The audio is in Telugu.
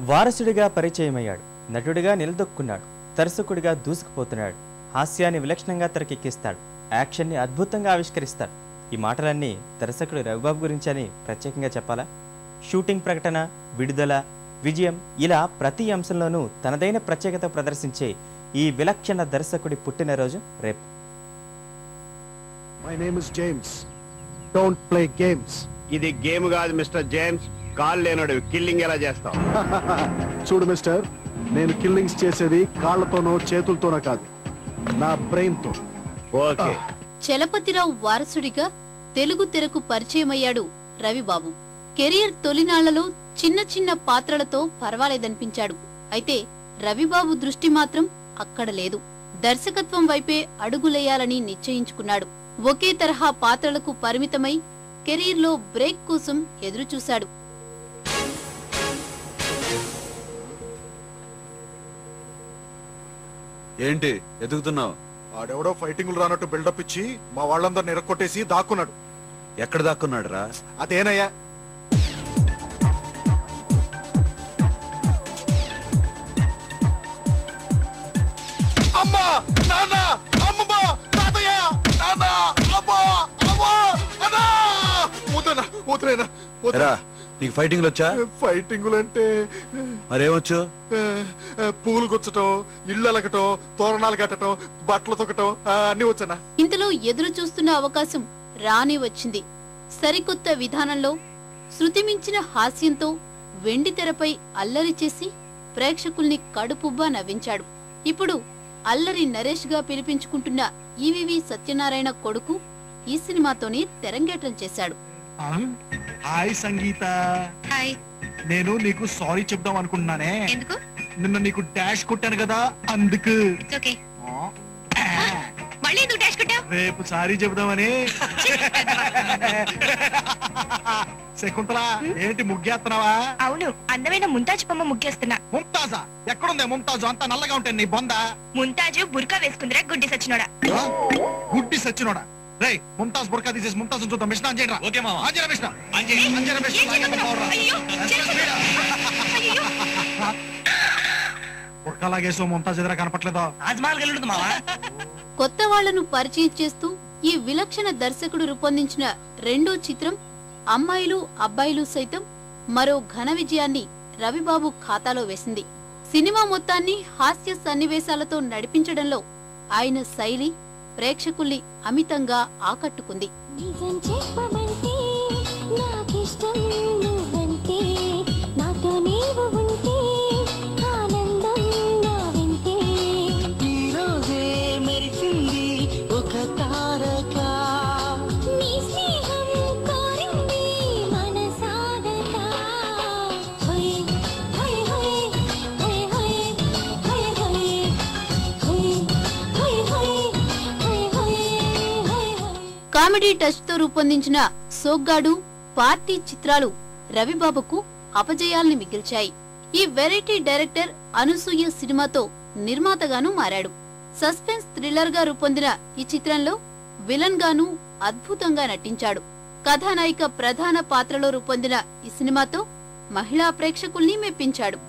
వారసుడిగా పరిచయమయ్యాడు. నటుడిగా నిలదొక్కున్నాడు. దర్శకుడిగా దూసుకుపోతున్నాడు. హాస్యాన్ని విలక్షణంగా తెరకెక్కిస్తాడు. యాక్షన్ని అద్భుతంగా ఆవిష్కరిస్తాడు. ఈ మాటలన్నీ దర్శకుడు రవిబాబు అని ప్రత్యేకంగా చెప్పాలా? షూటింగ్ ప్రకటన విడుదల విజయం ఇలా ప్రతి అంశంలోనూ తనదైన ప్రత్యేకత ప్రదర్శించే ఈ విలక్షణ దర్శకుడి పుట్టినరోజు రేపు. My name is James don't play games ఇది గేమ్ కాదు మిస్టర్ జేమ్స్. కాల్ లేనోడు కిల్లింగ్ ఎలా చేస్తావు? చూడు మిస్టర్ నేను కిల్లింగ్స్ చేసేది కాళ్ళతోనో చేతులతోనో కాదు. నా బ్రెయిన్తో ఓకే చలపతిరావు వారసుడిగా తెలుగు తెరకు పరిచయమయ్యాడు రవిబాబు. కెరియర్ తొలినాళ్ళలో చిన్న చిన్న పాత్రలతో పర్వాలేదనిపించాడు. అయితే రవిబాబు దృష్టి మాత్రం అక్కడ లేదు. దర్శకత్వం వైపే అడుగులేయాలని నిశ్చయించుకున్నాడు. ఒకే తరహా పాత్రలకు పరిమితమై కెరీర్లో బ్రేక్ కోసం ఎదురుచూశాడు. ఏంటి ఎదుగుతున్నావు? ఆడెవడో ఫైటింగ్లు రానట్టు బిల్డప్ ఇచ్చి మా వాళ్ళందరిని ఎరక్కొట్టేసి దాక్కున్నాడు. ఎక్కడ దాక్కున్నాడు రా అదేనయ్యా. అమ్మా! నాన్న! ఎరా నీకు ఫైటింగ్లు వచ్చా? ఫైటింగులు అంటే మరేమొచ్చు? ఆ, ఆ, పూలు గుచ్చటం ఇళ్ళు అలకటం తోరణాలు కట్టటం బట్టలు తొక్కటం ఆ, అన్ని వచ్చానా? ఇంతలో ఎదురు చూస్తున్న అవకాశం రాని వచ్చింది. సరికొత్త విధానంలో శృతిమించిన హాస్యంతో వెండి తెరపై అల్లరి చేసి ప్రేక్షకుల్ని కడుపుబ్బా నవ్వించాడు. ఇప్పుడు అల్లరి నరేష్గా పిలిపించుకుంటున్న ఈవివి సత్యనారాయణ కొడుకు ఈ సినిమాతోనే తెరంగేట్రం చేశాడు. హాయ్ సంగీత. హాయ్. నేను నీకు సారీ చెప్దాం అనుకుంటున్నానే. ఎందుకు? నిన్న నీకు డాష్ కొట్టాను కదా అందుకు. మళ్ళీ ఎందుకు డాష్ కొట్టావు? రేపు సారీ చెప్దామని శకుంతల ఏంటి ముగ్గేస్తున్నావా? అవును అందమైన ముంతాజ్ బొమ్మ ముగ్గేస్తున్నా. ముంతాజా? ఎక్కడుందే ముంతాజు? అంత నల్లగా ఉంటాయి నీ బొంద? ముంతాజు బుర్కా వేసుకుందిరా గుడ్డి సచ్చినోడా? గుడ్డి సచ్చినోడా? రేయ్ ముంతాజ్ బుర్కా తీసేసి ముంతాజ్ చూద్దాం. మిషన్ అంజేరా ఓకే మామ మిషన్. అంజేరా ఏం మిషన్ చేస్తున్నావు? అయ్యో, చేస్తున్నావు. అయ్యో. బుర్కా లాగేసో ముంతాజ్ ఎదురా కనపట్లేదో? తాజ్మహల్ గెలుడు మావా. కొత్త వాళ్ళను పరిచయం చేస్తూ ఈ విలక్షణ దర్శకుడు రూపొందించిన రెండో చిత్రం అమ్మాయిలు అబ్బాయిలు సైతం మరో ఘన విజయాన్ని రవిబాబు ఖాతాలో వేసింది. సినిమా మొత్తాన్ని హాస్య సన్నివేశాలతో నడిపించడంలో ఆయన శైలి ప్రేక్షకుల్ని అమితంగా ఆకట్టుకుంది. నిజం చెప్పమంటే నాకిష్టం కామెడీ టచ్తో రూపొందించిన సోగ్గాడు పార్టీ చిత్రాలు రవిబాబుకు అపజయాల్ని మిగిల్చాయి. ఈ వెరైటీ డైరెక్టర్ అనసూయ సినిమాతో నిర్మాతగాను మారాడు. సస్పెన్స్ థ్రిల్లర్గా రూపొందిన ఈ చిత్రంలో విలన్ గాను అద్భుతంగా నటించాడు. కథానాయిక ప్రధాన పాత్రలో రూపొందిన ఈ సినిమాతో మహిళా ప్రేక్షకుల్ని మెప్పించాడు.